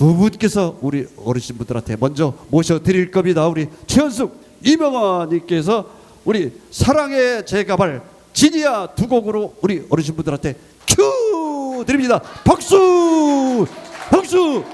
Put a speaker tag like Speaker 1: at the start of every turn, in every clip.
Speaker 1: 두 분께서 우리 어르신분들한테 먼저 모셔드릴 겁니다. 우리 최현숙 이명환님께서 우리 사랑의 제가발 지니아 두 곡으로 우리 어르신분들한테 큐 드립니다. 박수 박수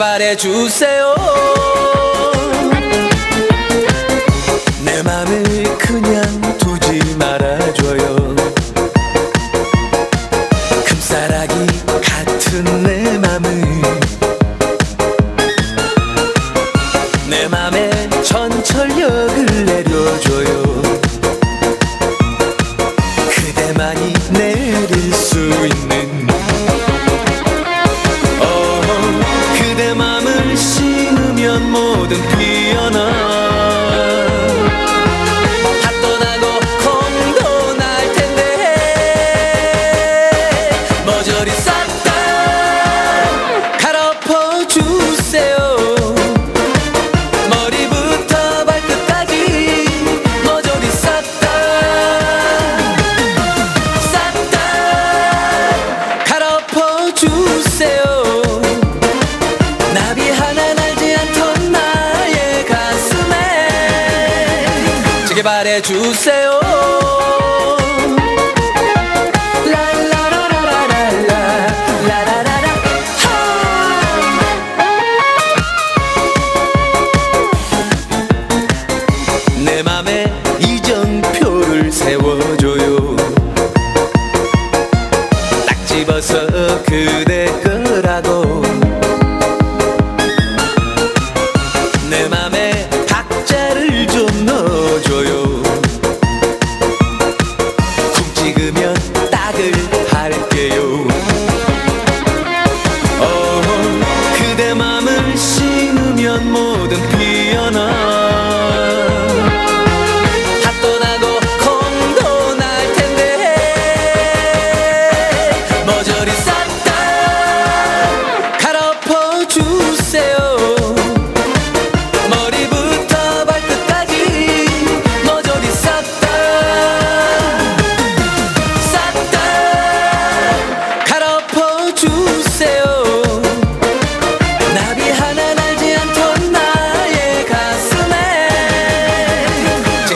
Speaker 2: 지게 바래 주세요. 내 맘을 그냥 두지 말아줘요. 금사라기 같은 내 맘을. 내 맘에 전철역을 내려줘요. 그대만이 내 지게 바래 주세요. 라라라라라라 라라라라. 하. 내 맘에 이정표를 세워줘요. 딱 집어서 그대